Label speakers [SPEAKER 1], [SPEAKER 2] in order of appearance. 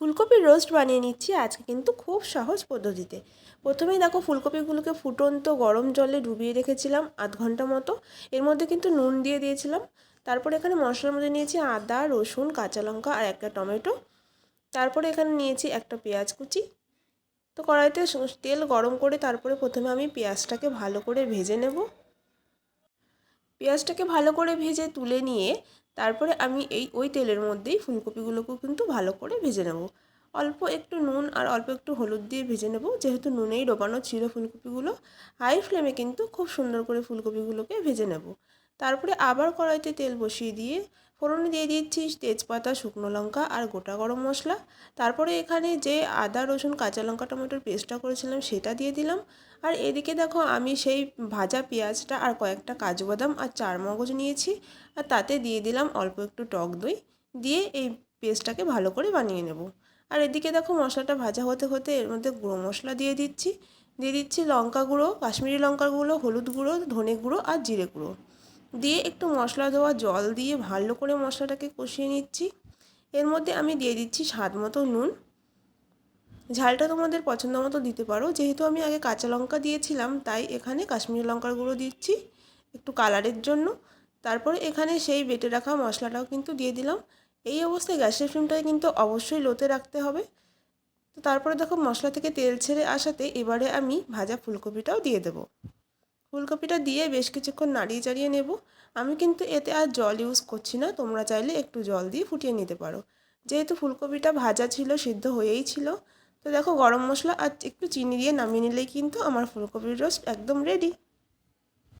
[SPEAKER 1] ফুলকপির রোস্ট বানিয়ে নিচ্ছি। আজকে কিন্তু খুব সহজ পদ্ধতিতে। প্রথমেই দেখো ফুলকপিগুলোকে ফুটন্ত গরম জলে ডুবিয়ে রেখেছিলাম আধ ঘণ্টা মতো। এর মধ্যে কিন্তু নুন দিয়ে দিয়েছিলাম। তারপর এখানে মশলার মধ্যে নিয়েছি আদা, রসুন, কাঁচা লঙ্কা আর একটা টমেটো। তারপরে এখানে নিয়েছি একটা পেঁয়াজ কুচি। তো কড়াইতে তেল গরম করে তারপরে প্রথমে আমি পেঁয়াজটাকে ভালো করে ভেজে নেব। পেঁয়াজটাকে ভালো করে ভেজে তুলে নিয়ে তারপরে আমি এই ওই তেলের মধ্যেই ফুলকপিগুলোকেও কিন্তু ভালো করে ভেজে নেব। অল্প একটু নুন আর অল্প একটু হলুদ দিয়ে ভেজে নেব। যেহেতু নুনেই ডোবানো ছিল ফুলকপিগুলো হাই ফ্লেমে কিন্তু খুব সুন্দর করে ফুলকপিগুলোকে ভেজে নেব। তারপরে আবার কড়াইতে তেল বসিয়ে দিয়ে ফোড়নে দিয়ে দিচ্ছি তেজপাতা, শুকনো লঙ্কা আর গোটা গরম মশলা। তারপরে এখানে যে আদা, রসুন, কাঁচা লঙ্কা, টমেটোর পেস্টটা করেছিলাম সেটা দিয়ে দিলাম। আর এদিকে দেখো আমি সেই ভাজা পেঁয়াজটা আর কয়েকটা কাজু বাদাম আর চার মগজ নিয়েছি। আর তাতে দিয়ে দিলাম অল্প একটু টক দই। দিয়ে এই পেস্টটাকে ভালো করে বানিয়ে নেব। আর এদিকে দেখো মশলাটা ভাজা হতে হতে এর মধ্যে গুঁড়ো মশলা দিয়ে দিচ্ছি। দিয়ে দিচ্ছি লঙ্কা গুঁড়ো, কাশ্মীরি লঙ্কা গুঁড়ো, হলুদ গুঁড়ো, ধনে গুঁড়ো আর জিরে গুঁড়ো। দিয়ে একটু মশলা দেওয়া জল দিয়ে ভালো করে মশলাটাকে কষিয়ে নিচ্ছি। এর মধ্যে আমি দিয়ে দিচ্ছি স্বাদ মতো নুন। ঝালটা তোমাদের পছন্দ মতো দিতে পারো। যেহেতু আমি আগে কাঁচা লঙ্কা দিয়েছিলাম, তাই এখানে কাশ্মীরি লঙ্কার গুঁড়ো দিচ্ছি একটু কালারের জন্য। তারপরে এখানে সেই বেটে রাখা মশলাটাও কিন্তু দিয়ে দিলাম। এই অবস্থায় গ্যাসের ফ্লেমটাকে কিন্তু অবশ্যই লোতে রাখতে হবে। তো তারপরে দেখো মশলা থেকে তেল ছেড়ে আসাতে এবারে আমি ভাজা ফুলকপিটাও দিয়ে দেবো। ফুলকপিটা দিয়ে বেশ কিছুক্ষণ নাড়িয়ে চাড়িয়ে নেব। আমি কিন্তু এতে আর জল ইউজ করছি না। তোমরা চাইলে একটু জল দিয়ে ফুটিয়ে নিতে পারো। যেহেতু ফুলকপিটা ভাজা ছিল, সিদ্ধ হয়েই ছিল, তো দেখো গরম মশলা আর একটু চিনি দিয়ে নামিয়ে নিলেই কিন্তু আমার ফুলকপির রোস্ট একদম রেডি